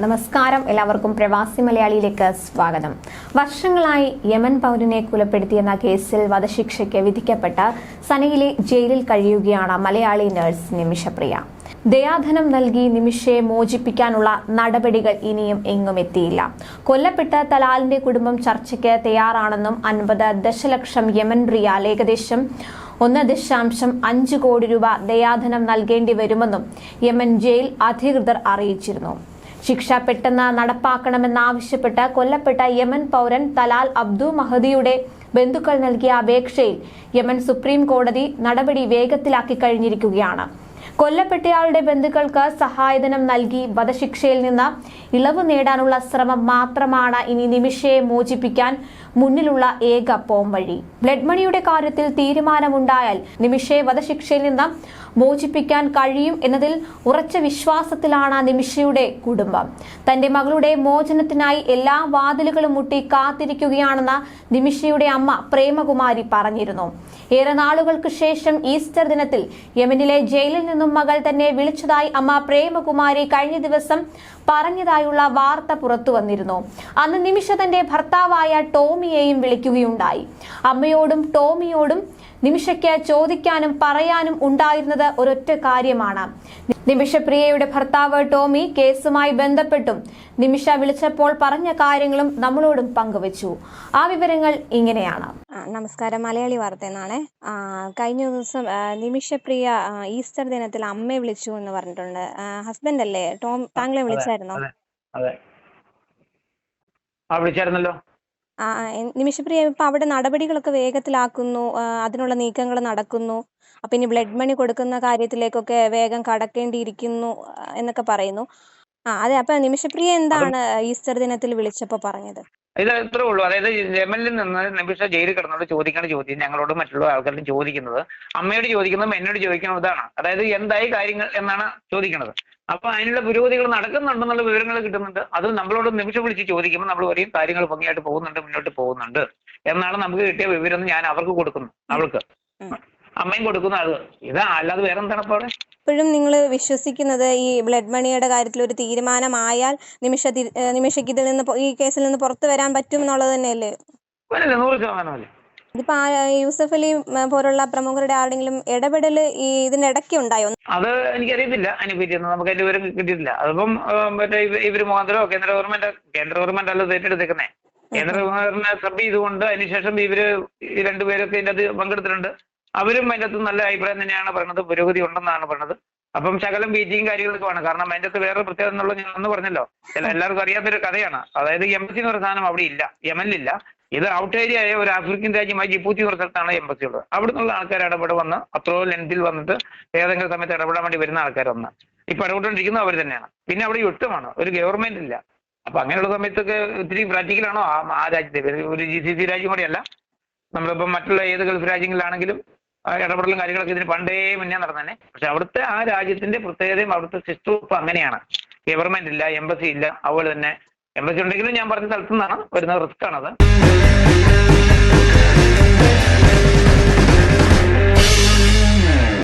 നമസ്കാരം. എല്ലാവർക്കും പ്രവാസി മലയാളിയിലേക്ക് സ്വാഗതം. വർഷങ്ങളായി യമൻ പൗരനെ കൊലപ്പെടുത്തിയെന്ന കേസിൽ വധശിക്ഷയ്ക്ക് വിധിക്കപ്പെട്ട സനയിലെ ജയിലിൽ കഴിയുകയാണ് മലയാളി നഴ്സ് നിമിഷപ്രിയ. ദയാധനം നൽകി നിമിഷയെ മോചിപ്പിക്കാനുള്ള നടപടികൾ ഇനിയും എങ്ങും എത്തിയില്ല. കൊല്ലപ്പെട്ട തലാലിന്റെ കുടുംബം ചർച്ചയ്ക്ക് തയ്യാറാണെന്നും അൻപത് ദശലക്ഷം യമൻ റിയാൽ ഏകദേശം ഒന്ന് ദശാംശം അഞ്ച് കോടി രൂപ ദയാധനം നൽകേണ്ടി വരുമെന്നും യമൻ ജയിൽ അധികൃതർ അറിയിച്ചിരുന്നു. ശിക്ഷ പെട്ടെന്ന് നടപ്പാക്കണമെന്നാവശ്യപ്പെട്ട് കൊല്ലപ്പെട്ട യമൻ പൗരൻ തലാൽ അബ്ദു മഹദിയുടെ ബന്ധുക്കൾ നൽകിയ അപേക്ഷയിൽ യമൻ സുപ്രീം കോടതി നടപടി വേഗത്തിലാക്കി കഴിഞ്ഞിരിക്കുകയാണ്. കൊല്ലപ്പെട്ടയാളുടെ ബന്ധുക്കൾക്ക് സഹായധനം നൽകി വധശിക്ഷയിൽ നിന്ന് ഇളവ് നേടാനുള്ള ശ്രമം മാത്രമാണ് ഇനി നിമിഷയെ മോചിപ്പിക്കാൻ മുന്നിലുള്ള ഏക പോംവഴി ബ്ലഡ് മണിയുടെ കാര്യത്തിൽ തീരുമാനമുണ്ടായാൽ നിമിഷയെ വധശിക്ഷയിൽ നിന്ന് മോചിപ്പിക്കാൻ കഴിയും എന്നതിൽ ഉറച്ച വിശ്വാസത്തിലാണ് നിമിഷയുടെ കുടുംബം. തന്റെ മകളുടെ മോചനത്തിനായി എല്ലാ വാതിലുകളും മുട്ടി കാത്തിരിക്കുകയാണെന്ന് നിമിഷയുടെ അമ്മ പ്രേമകുമാരി പറഞ്ഞിരുന്നു. ഏറെ നാളുകൾക്ക് ശേഷം ഈസ്റ്റർ ദിനത്തിൽ യമനിലെ ജയിലിൽ നിന്നും മകൾ തന്നെ വിളിച്ചതായി അമ്മ പ്രേമകുമാരി കഴിഞ്ഞ ദിവസം പറഞ്ഞതായുള്ള വാർത്ത പുറത്തു വന്നിരുന്നു. അന്ന് നിമിഷ തന്റെ ഭർത്താവായ ടോമിയെയും വിളിക്കുകയുണ്ടായി. അമ്മയോടും ടോമിയോടും നിമിഷയ്ക്ക് ചോദിക്കാനും പറയാനും ഉണ്ടായിരുന്നത് ഒരൊറ്റ കാര്യമാണ്. നിമിഷപ്രിയയുടെ ഭർത്താവ് ടോമി കേസുമായി ബന്ധപ്പെട്ടും നിമിഷ വിളിച്ചപ്പോൾ പറഞ്ഞ കാര്യങ്ങളും നമ്മളോടും പങ്കുവച്ചു. ആ വിവരങ്ങൾ ഇങ്ങനെയാണ്. നമസ്കാരം. മലയാളി വാർത്ത എന്നാണ് കഴിഞ്ഞ ദിവസം നിമിഷ നിമിഷപ്രിയ ഈസ്റ്റർ ദിനത്തിൽ അമ്മയെ വിളിച്ചു എന്ന് പറഞ്ഞിട്ടുണ്ട്. ഹസ്ബൻഡ് അല്ലേ? ടോം താങ്കളെ വിളിച്ചായിരുന്നോ? അതെ അതെ. ആ വിളിച്ചായിരുന്നല്ലോ. നിമിഷപ്രിയ ഇപ്പൊ അവിടെ നടപടികളൊക്കെ വേഗത്തിലാക്കുന്നു അതിനുള്ള നീക്കങ്ങൾ നടക്കുന്നു. അപ്പൊ ഇനി ബ്ലഡ് മണി കൊടുക്കുന്ന കാര്യത്തിലേക്കൊക്കെ വേഗം കടക്കേണ്ടിയിരിക്കുന്നു എന്നൊക്കെ പറയുന്നു. ആ അതെ അപ്പൊ നിമിഷപ്രിയ എന്താണ് ഈസ്റ്റർ ദിനത്തിൽ വിളിച്ചപ്പോൾ പറഞ്ഞത്? ഇത് ഇത്രേ ഉള്ളൂ. അതായത് യമനിൽ നിന്ന് നബിഷ ജയിലിൽ കിടന്നോട് ചോദിക്കേണ്ട ചോദ്യം ഞങ്ങളോട് മറ്റുള്ള ആൾക്കാരും ചോദിക്കുന്നത് അമ്മയോട് ചോദിക്കുന്നതും എന്നോട് ചോദിക്കുന്നതും ഇതാണ്. അതായത് എന്തായി കാര്യങ്ങൾ എന്നാണ് ചോദിക്കുന്നത്. അപ്പൊ അതിനുള്ള പുരോഗതികൾ നടക്കുന്നുണ്ടെന്നുള്ള വിവരങ്ങൾ കിട്ടുന്നുണ്ട്. അത് നമ്മളോട് നിമിഷം വിളിച്ച് ചോദിക്കുമ്പോൾ നമ്മൾ പറയും കാര്യങ്ങൾ ഭംഗിയായിട്ട് പോകുന്നുണ്ട് മുന്നോട്ട് പോകുന്നുണ്ട് എന്നാണ് നമുക്ക് കിട്ടിയ വിവരം ഞാൻ അവർക്ക് കൊടുക്കുന്നു അവൾക്ക്. അമ്മയും കൊടുക്കുന്നു അത്. ഇതാ അല്ലാതെ വേറെ എന്താണ് അവിടെ? ഇപ്പോഴും നിങ്ങൾ വിശ്വസിക്കുന്നത് ഈ ബ്ലഡ് മണിയുടെ കാര്യത്തിൽ ഒരു തീരുമാനമായാൽ നിമിഷ നിമിഷയ്ക്ക് ഇതിൽ നിന്ന് ഈ കേസിൽ നിന്ന് പുറത്തു വരാൻ പറ്റും എന്നുള്ളത് തന്നെയല്ലേ? ഇതിപ്പോ യൂസഫ് അലി പോലുള്ള പ്രമുഖരുടെ ആരുടെങ്കിലും ഇടപെടൽ ഈ ഇതിന്റെ ഇടയ്ക്ക് ഉണ്ടായോ? അത് എനിക്കറിയത്തില്ല ഒന്നും നമുക്ക് അതിന്റെ വിവരം കിട്ടിയിട്ടില്ല. അതിപ്പം മറ്റേ ഇവർ മാത്രമോ കേന്ദ്ര ഗവൺമെന്റ് കേന്ദ്ര ഗവൺമെന്റ് അല്ല തേറ്റെടുത്തേക്കുന്നേ ഏറ്റെടുത്തേക്കുന്നേ. കേന്ദ്ര ഗവൺമെന്റിനെ സബ് ചെയ്തുകൊണ്ട് അതിനുശേഷം ഇവർ ഈ രണ്ടുപേരൊക്കെ ഇതിന്റെ അത് പങ്കെടുത്തിട്ടുണ്ട്. അവരും അതിന്റെ അകത്ത് നല്ല അഭിപ്രായം തന്നെയാണ് പറയുന്നത്. പുരോഗതി ഉണ്ടെന്നാണ് പറയുന്നത്. അപ്പം ശകലം ബീജിയും കാര്യങ്ങളൊക്കെ വേണം. കാരണം അതിന്റെ അകത്ത് വേറെ പ്രത്യേകത എന്നുള്ളത് ഞാൻ അന്ന് പറഞ്ഞല്ലോ. എല്ലാവർക്കും അറിയാത്തൊരു കഥയാണ്. അതായത് എംബസി എന്ന് പറയുന്ന സാധനം അവിടെ ഇല്ല. യമനിലില്ല. ഇത് ഔട്ട് ഏരിയ ആയ ഒരു ആഫ്രിക്കൻ രാജ്യമായി ജിബൂത്തി എന്ന് പറഞ്ഞ സ്ഥലത്താണ് എംബസി ഉള്ളത്. അവിടെ നിന്നുള്ള ആൾക്കാർ ഇടപെട വന്ന് അത്രയോ ലെങ്തിൽ വന്നിട്ട് ഏതെങ്കിലും സമയത്ത് ഇടപെടാൻ വേണ്ടി വരുന്ന ആൾക്കാർ വന്ന് ഇപ്പൊ ഇടപെട്ടുകൊണ്ടിരിക്കുന്നത് അവർ തന്നെയാണ്. പിന്നെ അവിടെ യുദ്ധമാണ് ഒരു ഗവൺമെന്റ് ഇല്ല. അപ്പൊ അങ്ങനെയുള്ള സമയത്തൊക്കെ ഒത്തിരി പ്രാക്ടിക്കലാണോ ആ ആ രാജ്യത്തെ. ഒരു- ജി സി സി രാജ്യം കൂടിയല്ല. നമ്മളിപ്പോ മറ്റുള്ള ഏത് ഗൾഫ് രാജ്യങ്ങളിലാണെങ്കിലും ഇടപെടലും കാര്യങ്ങളൊക്കെ ഇതിന് പണ്ടേ മുന്നേ നടന്നെ പക്ഷെ അവിടുത്തെ ആ രാജ്യത്തിന്റെ പ്രത്യേകതയും അവിടുത്തെ സിസ്റ്റവും അങ്ങനെയാണ്. ഗവൺമെന്റ് ഇല്ല എംബസി ഇല്ല അതുപോലെ തന്നെ എംബസി ഉണ്ടെങ്കിലും ഞാൻ പറഞ്ഞ സ്ഥലത്തു നിന്നാണ് വരുന്ന റിസ്ക് ആണത്